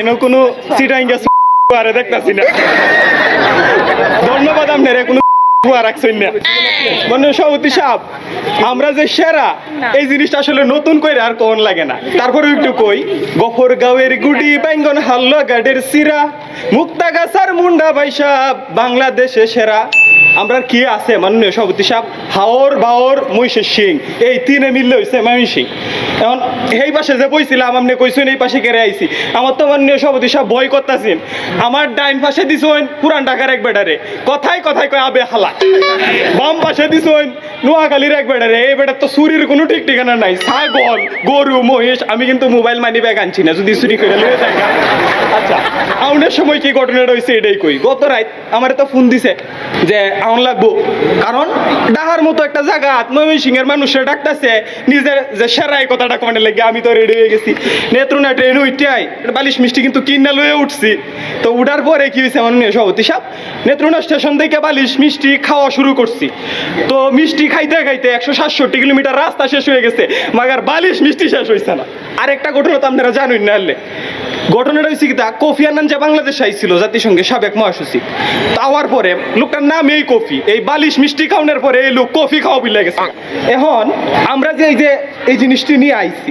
এনো কোনো সিটাইঙ্গা আরে দেখতাছি না। ধন্যবাদ আপনার কোনো মানে সভাপতি সাহেব আমরা যে সেরা এই জিনিসটা আসলে নতুন করে আর কোন লাগে না। তারপরে একটু কই গফর হাল্লা গাডের সিরা মুন্ডা ভাই সাহেব বাংলাদেশে সেরা। আমরা কি আছে মাননীয় সভাপতি সাহেব? হাওর বাওর মহিষের সিং এই তিনে মিললে হয়েছে মামি সিং এখন এই পাশে যে বইছিলাম আপনি কইছেন এই পাশে কেড়ে আইছি। আমার তো মাননীয় সভাপতি সাহেব ভয় করতেছেন। আমার ডাইন পাশে দিছেন পুরান ঢাকার এক বেটারে। কথাই কথাই কয় আবে হালা। বাম পাশে দিছেন নোয়াখালীর এক বেটারে। এই বেটার তো চুরির কোনো ঠিক ঠিকানা নাই। ছাগল, গরু, মহিষ, আমি কিন্তু মোবাইল মানি ব্যাগ আনছি না। যদি চুরি করে লয়ে যায়। আচ্ছা আউনের সময় কি ঘটনাটা হয়েছে এটাই কই? গত রাত আমার তো ফোন দিছে যে আউন লাগবো। কারণ ডাহার মতো একটা জায়গা ময়মন সিং এর মানুষের ডাকতেছে। নিজের যে সেরাই কথাটা কমানে লেগে আমি তো রেডি হয়ে গেছি। নেত্রুনা ট্রেন উইটাই বালিশ মিষ্টি কিন্তু কিনা লয়ে উঠছি। তো উঠার পরে কি হয়েছে আমার সভাপতি সাহেব? নেত্রুনা স্টেশন থেকে বালিশ মিষ্টি খাওয়া শুরু করছি। তো মিষ্টি খাইতে খাইতে একশো সাতষট্টি কিলোমিটার রাস্তা শেষ হয়ে গেছে, মাগার বালিশ মিষ্টি শেষ হয়েছে না। আরেকটা ঘটনা তো আপনারা জানুন না হলে ঘটনাটা হয়েছে কি তা, কোফি আনান যে বাংলাদেশ আইছিল, জাতিসংঘের সাবেক মহাসচিব, তাওয়ার পরে লোকটার নাম এই কফি। এই বালিশ মিষ্টি খাওয়ানোর পরে এই লোক কফি খাওয়া বিলে গেছে। এখন আমরা যে এই যে এই জিনিসটি নিয়ে আইছি।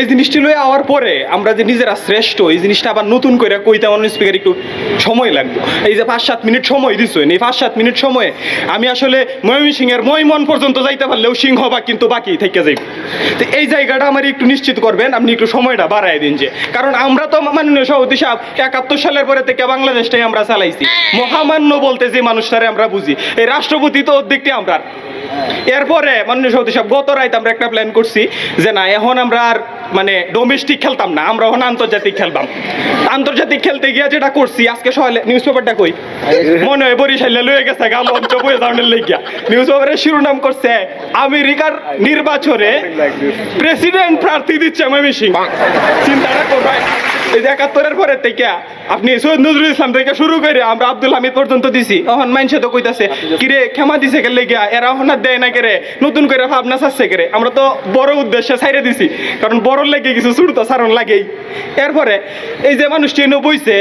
এই জিনিসটি লয়ে আওয়ার পরে আমরা যে নিজেরা শ্রেষ্ঠ এই জিনিসটা আবার নতুন করে কইতে আমার স্পিকার একটু সময় লাগবে। এই যে পাঁচ সাত মিনিট সময় দিচ্ছেন এই পাঁচ সাত মিনিট সময়ে আমি আসলে ময়মী সিংহের ময়মন পর্যন্ত যাইতে পারলেও সিংহ বা কিন্তু বাকি থেকে যাইব। তো এই জায়গাটা আমার একটু নিশ্চিত করবেন আপনি একটু সময়টা বাড়াই দিন যে। কারণ আমরা তো মাননীয় সভাপতি সাহেব একাত্তর সালের পরে থেকে বাংলাদেশটাই আমরা চালাইছি। মহামান্য বলতে যে মানুষটারে আমরা বুঝি। এই রাষ্ট্রপতি তো অর্ধেকটি আমরা এরপরে, মাননীয় সভাপতি সাহেব, গত রাইতে আমরা একটা প্ল্যান করছি যে না, এখন আমরা আর মানে ডোমেস্টিক খেলতাম না, আমরা এখন আন্তর্জাতিক খেলতাম। আন্তর্জাতিক খেলতে গিয়ে যেটা করছি, আজকে সকালে নিউজ পেপারটা কই? মনে হয় বরিশালে লয়ে গেছে, গা লঞ্চ বয়ে যাওয়ার লেগিয়া। নিউজ পেপারের শিরোনাম করছে, আমেরিকার নির্বাচনে প্রেসিডেন্ট প্রার্থী দিচ্ছে ময়মী সিং চিন্তাটা করবাই এই যে একাত্তরের পরে থেকে আপনি সৈয়দ নজরুল ইসলাম থেকে শুরু করে আমরা আব্দুল হামিদ পর্যন্ত দিছি। এখন মাইনসে তো কইতাছে, কিরে, ক্ষমা দিছে কে লেগিয়া? এরা আর দেয় না কেরে নতুন করে ভাবনা চাচ্ছে কেরে আমরা তো বড় উদ্দেশ্যে ছাইরে দিছি, কারণ বড় লেগে কিছু ছোট তো সারণ লাগেই। এরপরে এই যে মানুষটি এনে বইছে,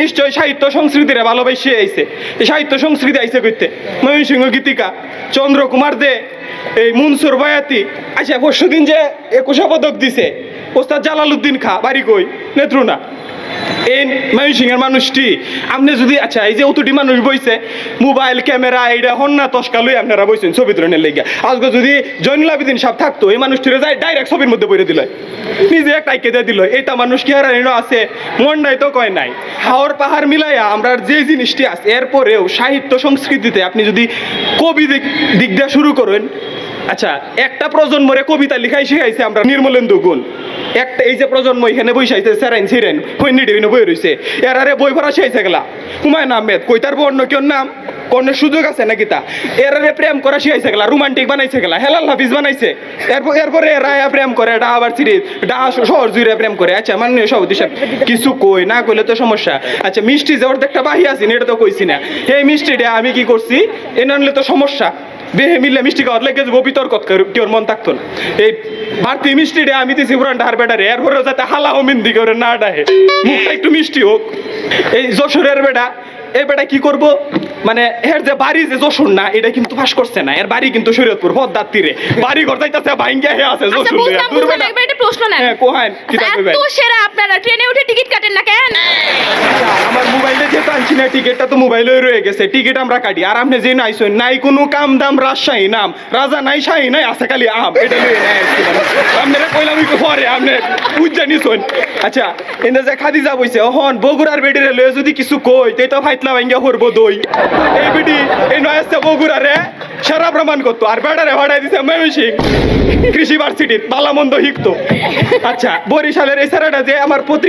নিশ্চয় সাহিত্য সংস্কৃতিরে ভালোবাসে আইছে। এই সাহিত্য সংস্কৃতি আইছে কইতে, ময়মনসিংহ গীতিকা চন্দ্রকুমার দে, এই মুনসুর বয়াতি আচ্ছা পরশুদিন যে একুশা পদক দিছে, ওস্তাদ জালালউদ্দিন খা, বাড়ি কই? নেত্রুনা। এই ময়মনসিংহের মানুষটি, আপনি যদি আচ্ছা এই যে অতটি মানুষ বইছে, মোবাইল, ক্যামেরা এইটা হন্না, তস্কা লই আপনারা বইছেন ছবি তুলনের লেগে আজকে যদি জৈনুল আবেদিন সাহেব থাকতো, এই মানুষটিরে যায় ডাইরেক্ট ছবির মধ্যে বইরে দিল নিজে একটা দিয়ে দিল এইটা মানুষ কি এনো আছে? মন নাই তো কয় নাই। হাওর পাহাড় মিলাইয়া আমরা যে জিনিসটি আছে, এরপরেও সাহিত্য সংস্কৃতিতে আপনি যদি কবি দিক দিক দিয়ে শুরু করেন আচ্ছা একটা প্রজন্মরে কবিতা লিখাই শিখাইছে আমরা নির্মলেন্দু গুণ। একটা এই যে প্রজন্ম এখানে বৈশাইছে সেরাইন সিরেন হৈনি ডিভিনে বই রইছে। এরারে বই ভরা শিখাইছে গেলা। হুমায়ুন আহমেদ কইতার অন্য কেউ নাম? কর্ণের সুযোগ আছে নাকি তা? এরারে প্রেম করা শিখাইছে গেলা, রোমান্টিক বানাইছে গেলা, হেলাল হাফিজ বানাইছে। এরপর এরপরে রায়া প্রেম করে, ডা আবার সিরিজ, ডা শহর জুড়ে প্রেম করে। আচ্ছা মানে সভাপতি সাহেব, কিছু কই, না কইলে তো সমস্যা। আচ্ছা মিষ্টি যে অর্ধেকটা বাহি আছি, এটা তো কইছি না। এই মিষ্টিটা আমি কি করছি? এ না আনলে তো সমস্যা। বেহে মিললে মিষ্টি খাওয়ার লেগে যাব বিতর্ক কেউ মন থাকতো না। এই ভারতীয় মিষ্টি ডে আমি দিছি পুরান ডার বেটারে এরপরে যাতে হালা ও মিন্দি করে না ডাহে। একটু মিষ্টি হোক। এই যশোরের বেটা এই বেটা কি করব? মানে এর যে বাড়ি যে যশোর না এটা কিন্তু ফাঁস করছে না। এর বাড়ি কিন্তু শরীয়তপুর পদ্মার তীরে। বাড়ি ঘর যাইতাছে ভাঙ্গিয়া হে আছে আচ্ছা যশোর একবার একটা প্রশ্ন নেন। হ্যাঁ কোহান কি এত সেরা আপনারা ট্রেনে উঠে টিকিট কাটেন না কেন? আমার মোবাইলে যেহেতু আনছি না টিকিটটা তো মোবাইলে রয়ে গেছে। টিকিট আমরা কাটি। আর আপনি যে নাইছেন নাই কোনো কাম দাম রাজশাহী নাম। রাজা নাই শাহী নাই আছে খালি আম। এটা লইয়ে নাই আপনারা কইলাম একটু পরে আপনি বুঝতে নিছেন আচ্ছা এনে যে খাদি যা বইছে হন বগুড়ার বেডিরে লয়ে যদি কিছু কই তেই তো ফাইতলা ভাঙ্গা করব দই। এই বেডি এই নয় আসছে বগুড়ারে সেরা প্রমাণ করতো। আর ব্যাটারে ভাড়াই দিছে ময়মনসিং কৃষি ভার্সিটির বালামন্দ হিকতো। আচ্ছা বরিশালের এই স্যারটা যে আমার পত্রিকা